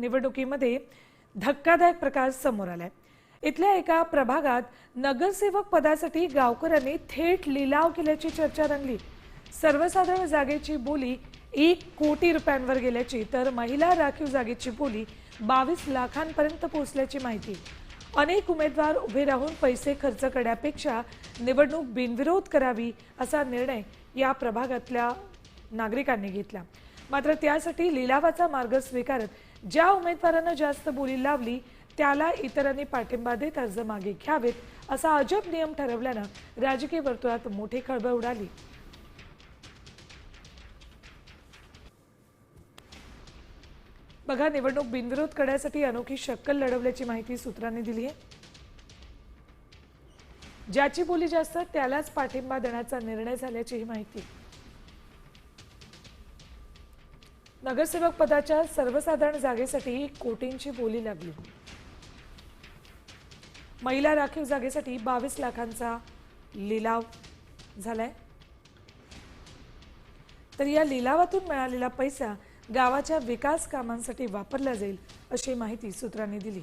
निवडणुकीमध्ये धक्कादायक प्रकार समोर आलाय. इथल्या एका प्रभागात नगरसेवक पदासाठी गावकऱ्यांनी थेट लिलाव केल्याची चर्चा रंगली. सर्वसाधारण जागेची बोली एक कोटी रुपयांवर गेल्याची तर महिला राखीव जागेची बोली बावीस लाखांपर्यंत पोहोचल्याची माहिती. अनेक उमेदवार उभे राहून पैसे खर्च करण्यापेक्षा निवडणूक बिनविरोध करावी असा निर्णय या प्रभागातल्या नागरिकांनी घेतला. मात्र त्यासाठी लिलावाचा मार्ग स्वीकारत ज्या उमेदवारानं जास्त बोली लावली त्याला इतरांनी पाठिंबा देत अर्ज मागे घ्यावेत असा अजब नियम ठरवल्यानं राजकीय वर्तुळात मोठी खळबळ उडाली. बघा निवडणूक बिनविरोध करण्यासाठी अनोखी शक्कल लढवल्याची माहिती सूत्रांनी दिली आहे. ज्याची बोली जास्त त्यालाच पाठिंबा देण्याचा निर्णय झाल्याची ही माहिती. नगरसेवक पदाच्या सर्वसाधारण जागेसाठी कोटींची बोली लागली. महिला राखीव जागेसाठी बावीस लाखांचा लिलाव झालाय. तर या लिलावातून मिळालेला पैसा गावाच्या विकास कामांसाठी वापरला जाईल अशी माहिती सूत्रांनी दिली.